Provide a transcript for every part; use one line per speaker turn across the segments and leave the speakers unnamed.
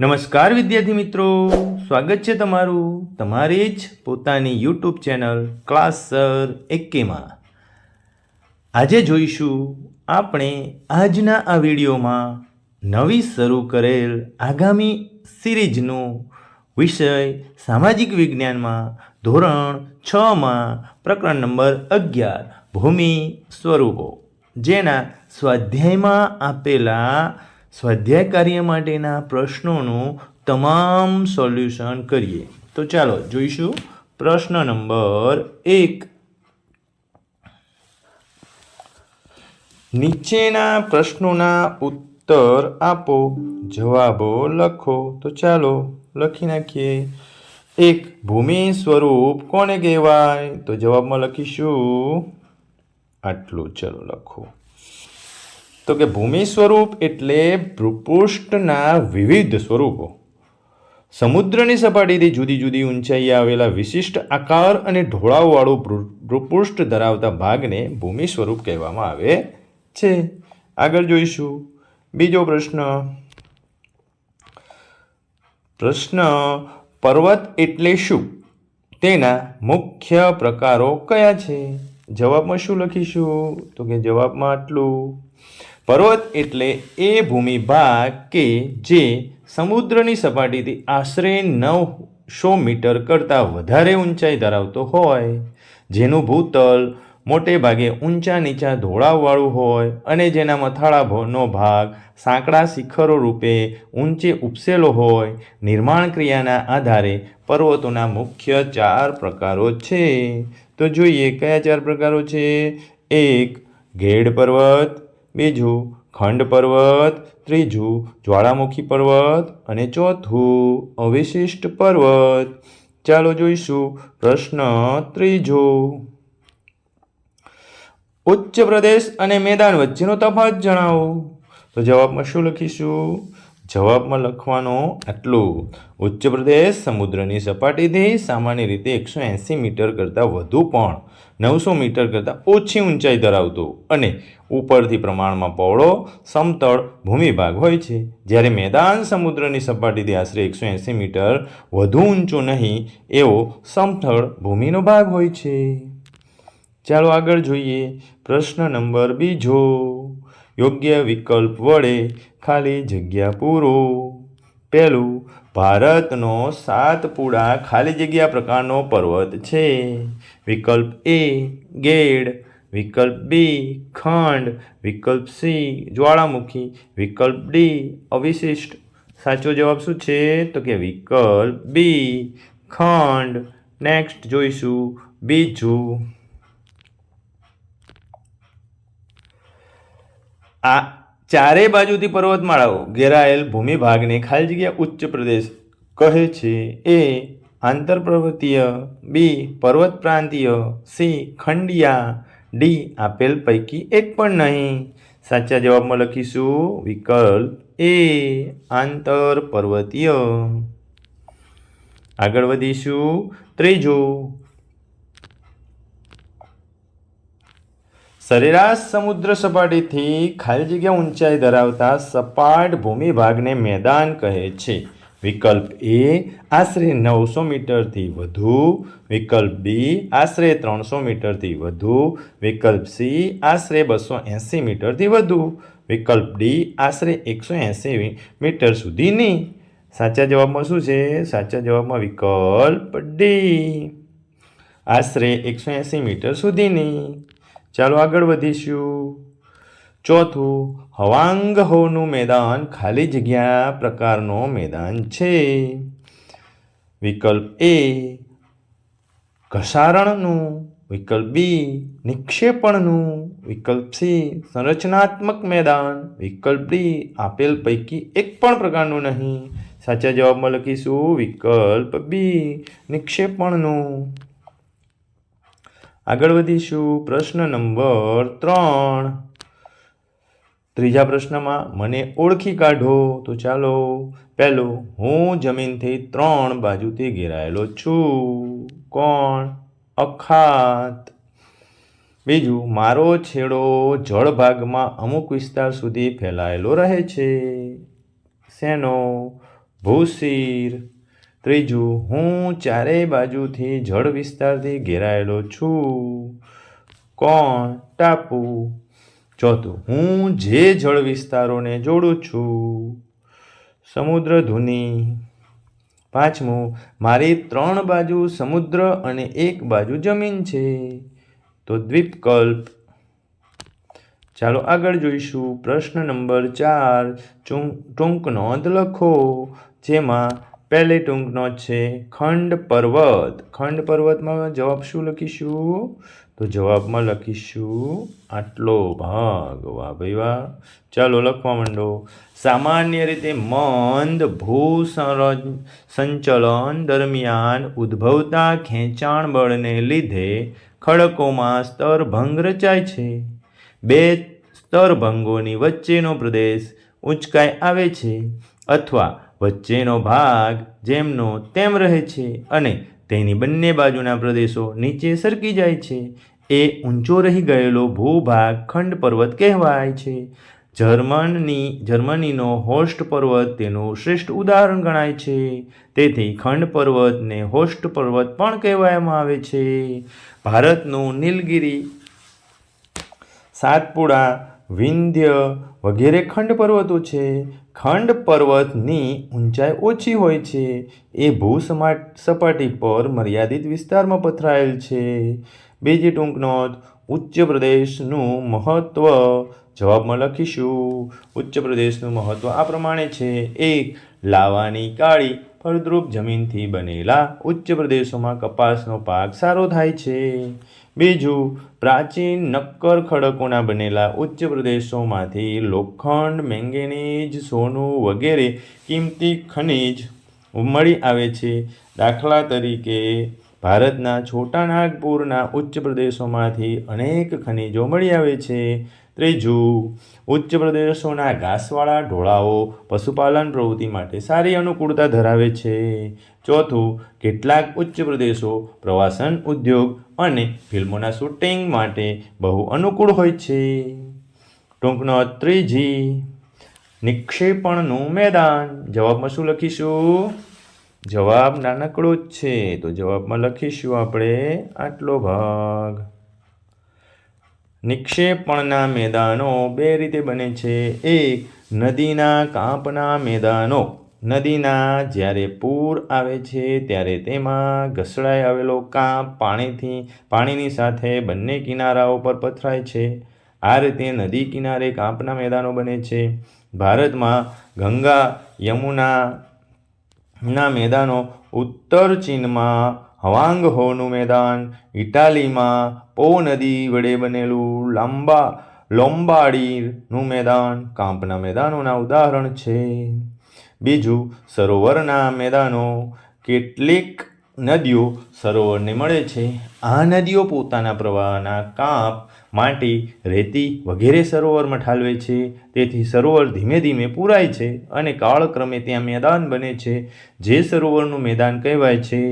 નમસ્કાર વિદ્યાર્થી મિત્રો. સ્વાગત છે તમારું તમારી જ પોતાની યુટ્યુબ ચેનલ ક્લાસ સર એકેમાં. આજે જોઈશું આપણે આજના આ વિડીયોમાં નવી શરૂ કરેલ આગામી સિરીઝનો વિષય સામાજિક વિજ્ઞાનમાં ધોરણ છમાં પ્રકરણ નંબર અગિયાર ભૂમિ સ્વરૂપો, જેના સ્વાધ્યાયમાં આપેલા સ્વાધ્યાય કાર્ય માટેના પ્રશ્નોનું તમામ સોલ્યુશન કરીએ. તો ચાલો જોઈશું. પ્રશ્ન નંબર એક. નીચેના પ્રશ્નોના ઉત્તર આપો. જવાબો લખો. તો ચાલો લખી નાખીએ. એક, ભૂમિ સ્વરૂપ કોને કહેવાય? તો જવાબમાં લખીશું. આટલું ચલો લખો. તો કે ભૂમિ સ્વરૂપ એટલે ભૂપૃષ્ઠના વિવિધ સ્વરૂપો. સમુદ્રની સપાટીથી જુદી જુદી ઊંચાઈએ આવેલા વિશિષ્ટ આકાર અને ઢોળાવવાળું ભૂપૃષ્ઠ ધરાવતા ભાગને ભૂમિ સ્વરૂપ કહેવામાં આવે છે. આગળ જોઈશું. બીજો પ્રશ્ન. પ્રશ્ન, પર્વત એટલે શું? તેના મુખ્ય પ્રકારો કયા છે? જવાબમાં શું લખીશું? તો કે જવાબમાં આટલું. પર્વત એટલે એ ભૂમિ ભાગ કે જે સમુદ્રની સપાટીથી આશરે નવસો મીટર કરતાં વધારે ઊંચાઈ ધરાવતો હોય. જેનું ભૂતલ મોટે ભાગે ઊંચા નીચા ધોળાવવાળું હોય અને જેના મથાળાનો ભાગ સાંકડા શિખરો રૂપે ઊંચે ઉપસેલો હોય. નિર્માણ ક્રિયાના આધારે પર્વતોના મુખ્ય ચાર પ્રકારો છે. તો જોઈએ કયા ચાર પ્રકારો છે? એક, ઘેડ પર્વત બીજું ખંડ પર્વત, ત્રીજું જ્વાળામુખી પર્વત અને ચોથું અવિશિષ્ટ પર્વત. ચાલો જોઈશું પ્રશ્ન ત્રીજો. ઉચ્ચ પ્રદેશ અને મેદાન વચ્ચેનો તફાવત જણાવો. તો જવાબમાં શું લખીશું? જવાબમાં લખવાનો આટલું. ઉચ્ચ પ્રદેશ, સમુદ્રની સપાટીથી સામાન્ય રીતે એકસો એંસી મીટર કરતાં વધુ પણ. નવસો મીટર કરતાં ઓછી ઊંચાઈ ધરાવતો અને ઉપરથી પ્રમાણમાં પહોળો સમતળ ભૂમિભાગ હોય છે. જ્યારે મેદાન સમુદ્રની સપાટીથી આશરે એકસો એંસી મીટર વધુ ઊંચો નહીં, એવો સમતળ ભૂમિનો ભાગ હોય છે. ચાલો આગળ જોઈએ. પ્રશ્ન નંબર બીજો. યોગ્ય વિકલ્પ વડે ખાલી જગ્યા પૂરો. પહેલું, ભારતનો સાતપુડા ખાલી જગ્યા પ્રકારનો પર્વત છે. વિકલ્પ એ, ગેડ. વિકલ્પ બી, ખંડ. વિકલ્પ સી, જ્વાળામુખી. વિકલ્પ ડી, અવિશિષ્ટ. સાચો જવાબ શું છે? તો કે વિકલ્પ બી, ખંડ. નેક્સ્ટ જોઈશું બીજું. આ ચારે બાજુથી પર્વતમાળાઓ ઘેરાયેલ ભૂમિભાગને ખાલી જગ્યા ઉચ્ચ પ્રદેશ કહે છે. એ આંતરપર્વતીય બી પર્વત પ્રાંતીય સી ખંડિયા, ડી આપેલ પૈકી એક પણ નહીં. સાચા જવાબમાં લખીશું વિકલ્પ એ આંતર પર્વતીય આગળ વધીશું ત્રીજું સરેરાશ સમુદ્ર સપાટીથી ખાલી જગ્યા ઊંચાઈ ધરાવતા સપાટ ભૂમિભાગને મેદાન કહે છે. વિકલ્પ એ આશરે નવસો મીટરથી વધુ, વિકલ્પ બી આશરે ત્રણસો મીટરથી વધુ, વિકલ્પ સી આશરે બસો એંસી મીટરથી વધુ, વિકલ્પ ડી આશરે એકસો એંસી મીટર સુધીની સાચા જવાબમાં શું છે? સાચા જવાબમાં વિકલ્પ ડી. આશરે એકસો એંસી મીટર સુધીની ચાલો આગળ વધીશું. ચોથું, હવાંગ હોનું મેદાન ખાલી જગ્યા પ્રકારનો મેદાન છે. વિકલ્પ એ, ઘસારણનું. વિકલ્પ બી, નિક્ષેપણનું. વિકલ્પ સી, સંરચનાત્મક મેદાન. વિકલ્પ ડી, આપેલ પૈકી એક પણ પ્રકારનું નહીં. સાચા જવાબમાં લખીશું વિકલ્પ બી, નિક્ષેપણનું. આગળ વધીશું પ્રશ્ન નંબર ત્રણ. ત્રીજા પ્રશ્નમાં મને ઓળખી કાઢો. તો ચાલો, પહેલું, હું જમીનથી ત્રણ બાજુથી ઘેરાયેલો છું. કોણ? અખાત. બીજું, મારો છેડો જળભાગમાં અમુક વિસ્તાર સુધી ફેલાયેલો રહે છે. શેનો? ભૂશીર ત્રીજું, હું ચારેય બાજુથી જળ વિસ્તારથી ઘેરાયેલો છું. કોણ? ટાપુ. ચોથું, હું જે જળ વિસ્તારોને જોડું છું. સમુદ્ર ધુની. પાંચમું, મારી ત્રણ બાજુ સમુદ્ર અને એક બાજુ જમીન છે. તો દ્વીપકલ્પ. ચાલો આગળ જોઈશું. પ્રશ્ન નંબર ચાર ટૂંક નોંધ લખો, જેમાં પહેલી ટૂંક નોંધ છે ખંડ પર્વત. ખંડ પર્વતમાં જવાબ શું લખીશું? તો જવાબમાં લખીશું આટલો ભાગ. વાહ ભાઈ વાહ. ચાલો લખવા માંડો. સામાન્ય રીતે મંદ ભૂ સંચલન દરમિયાન ઉદ્ભવતા ખેંચાણ બળને લીધે ખડકોમાં સ્તરભંગ રચાય છે. બે સ્તરભંગોની વચ્ચેનો પ્રદેશ ઊંચકાઈ આવે છે. અથવા વચ્ચેનો ભાગ જેમનો તેમ રહે છે અને તેની બંને બાજુના પ્રદેશો નીચે સરકી જાય છે. એ ઊંચો રહી ગયેલો ભૂભાગ ખંડ પર્વત કહેવાય છે. જર્મનની, જર્મનીનો હોસ્ટ પર્વત તેનું શ્રેષ્ઠ ઉદાહરણ ગણાય છે. તેથી ખંડ પર્વતને હોસ્ટ પર્વત પણ કહેવામાં આવે છે. ભારતનું નીલગિરી, સાતપુડા, વિંધ્ય વગેરે ખંડ પર્વતો છે. ખંડ પર્વતની ઊંચાઈ ઓછી હોય છે. એ ભૂ સપાટી પર મર્યાદિત વિસ્તારમાં પથરાયેલ છે. બીજી ટૂંક નોંધ, ઉચ્ચ પ્રદેશનું મહત્ત્વ જવાબમાં લખીશું. ઉચ્ચ પ્રદેશનું મહત્ત્વ આ પ્રમાણે છે. એક લાવાની કાળી ફળદ્રુપ જમીનથી બનેલા ઉચ્ચ પ્રદેશોમાં કપાસનો પાક સારો થાય છે. બીજું, પ્રાચીન નક્કર ખડકોના બનેલા ઉચ્ચ પ્રદેશોમાંથી લોખંડ, મેંગેનીઝ, સોનું વગેરે કિંમતી ખનિજ મળી આવે છે. દાખલા તરીકે, ભારતના છોટા નાગપુરના ઉચ્ચ પ્રદેશોમાંથી અનેક ખનિજો મળી આવે છે. ત્રીજું, ઉચ્ચ પ્રદેશોના ઘાસવાળા ઢોળાવો પશુપાલન પ્રવૃત્તિ માટે સારી અનુકૂળતા ધરાવે છે. ચોથું, કેટલાક ઉચ્ચ પ્રદેશો પ્રવાસન ઉદ્યોગ અને ફિલ્મોના શૂટિંગ માટે બહુ અનુકૂળ હોય છે. ટૂંકનો ત્રીજી, નિક્ષેપણનું મેદાન. જવાબમાં શું લખીશું? જવાબ નાનકડો જ છે. તો જવાબમાં લખીશું આપણે આટલો ભાગ. નિક્ષેપણના મેદાનો બે રીતે બને છે. એક, નદીના કાંપના મેદાનો. નદીના જ્યારે પૂર આવે છે, ત્યારે તેમાં ઘસડાઈ આવેલો કાંપ પાણીથી, પાણીની સાથે બંને કિનારાઓ પર પથરાય છે. આ રીતે નદી કિનારે કાંપના મેદાનો બને છે. ભારતમાં ગંગા યમુના ના મેદાનો ઉત્તર ચીનમાં હવાંગ હોનું મેદાન ઇટાલીમાં પો નદી વડે બનેલું લાંબા લોમ્બાડીનું મેદાન કાંપના મેદાનોના ઉદાહરણ છે બીજું સરોવરના મેદાનો કેટલીક નદીઓ સરોવરને મળે છે આ નદીઓ પોતાના પ્રવાહના કાંપ માટી રેતી વગેરે સરોવરમાં ઠાલવે છે તેથી સરોવર ધીમે ધીમે પૂરાય છે અને કાળક્રમે ત્યાં મેદાન બને છે જે સરોવરનું મેદાન કહેવાય છે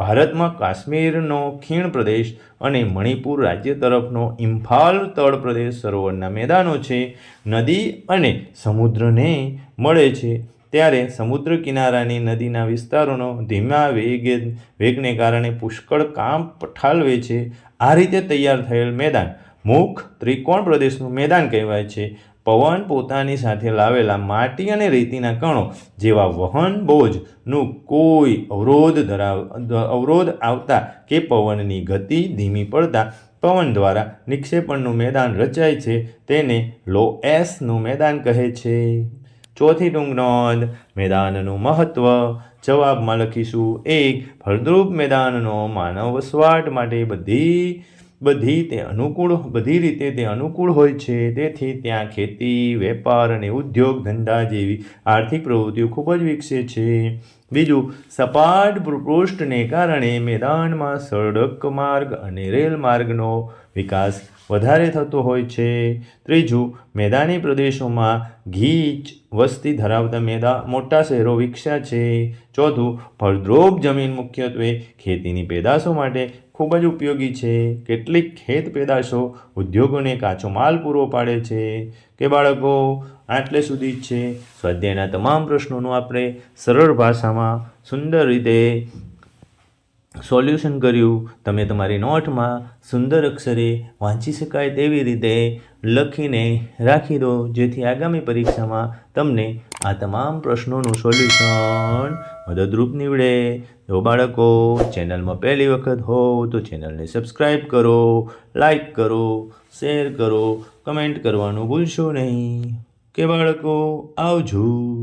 ભારતમાં કાશ્મીરનો ખીણ પ્રદેશ અને મણિપુર રાજ્ય તરફનો ઇમ્ફાલ તળ પ્રદેશ સરોવરના મેદાનો છે. નદી અને સમુદ્રને મળે છે. ત્યારે સમુદ્ર કિનારાની નદીના વિસ્તારોનો ધીમા વેગે, વેગને કારણે પુષ્કળ કામ પઠાલવે છે. આ રીતે તૈયાર થયેલ મેદાન મુખ ત્રિકોણ પ્રદેશનું મેદાન કહેવાય છે. પવન પોતાની સાથે લાવેલા માટી અને રેતીના કણો જેવા વહન બોજનું કોઈ અવરોધ ધરાવ અવરોધ આવતા કે પવનની ગતિ ધીમી પડતા પવન દ્વારા નિક્ષેપણનું મેદાન રચાય છે તેને લો એસનું મેદાન કહે છે. ચોથી ટૂંક નોંધ, મેદાનનું મહત્ત્વ જવાબમાં લખીશું એક, ફળદ્રુપ મેદાનનો માનવ વસવાટ માટે બધી બધી તે અનુકૂળ, બધી રીતે તે અનુકૂળ હોય છે. તેથી ત્યાં ખેતી, વેપાર અને ઉદ્યોગ ધંધા જેવી આર્થિક પ્રવૃત્તિઓ ખૂબ જ વિકસે છે. બીજું, સપાટ પૃષ્ઠને કારણે મેદાનમાં સડક માર્ગ અને રેલ માર્ગનો વિકાસ વધારે થતો હોય છે. ત્રીજું, મેદાની પ્રદેશોમાં ગીચ વસ્તી ધરાવતા મેદા મોટા શહેરો વિકસ્યા છે. ચોથું, ફળદ્રુપ જમીન મુખ્યત્વે ખેતીની પેદાશો માટે ખૂબ જ ઉપયોગી છે. કેટલીક ખેત પેદાશો ઉદ્યોગોને કાચો માલ પૂરો પાડે છે કે બાળકો આટલે સુધી જ છે. સ્વાધ્યાયના તમામ પ્રશ્નોનું આપણે સરળ ભાષામાં સુંદર રીતે સોલ્યુશન કર્યું. તમે તમારી નોટમાં સુંદર અક્ષરે વાંચી શકાય તેવી રીતે લખીને રાખી દો, જેથી આગામી પરીક્ષામાં તમને આ તમામ પ્રશ્નોનું સોલ્યુશન મદદરૂપ નીવડે. જો બાળકો ચેનલમાં પહેલી વખત હો, તો ચેનલને સબસ્ક્રાઈબ કરો લાઈક કરો, શેર કરો, કમેન્ટ કરવાનું ભૂલશો નહીં. કે બાળકો, આવજો.